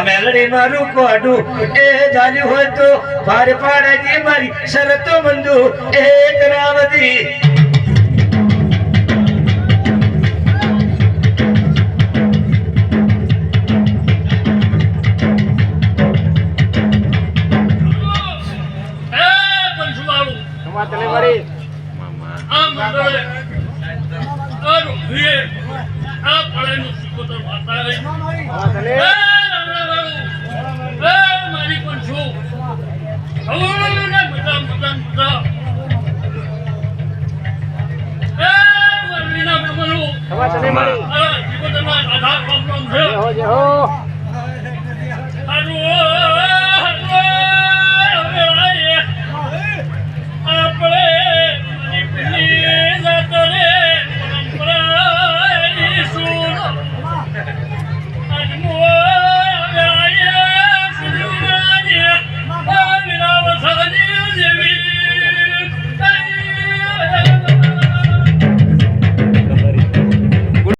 મેલડી મારું કોડું એ જાજુ હોય તો પાડજે મારી શરતો મંદુ એક મળી આ આ ફળેનું સિકોતર વાર્તા રહી. தெரியுமா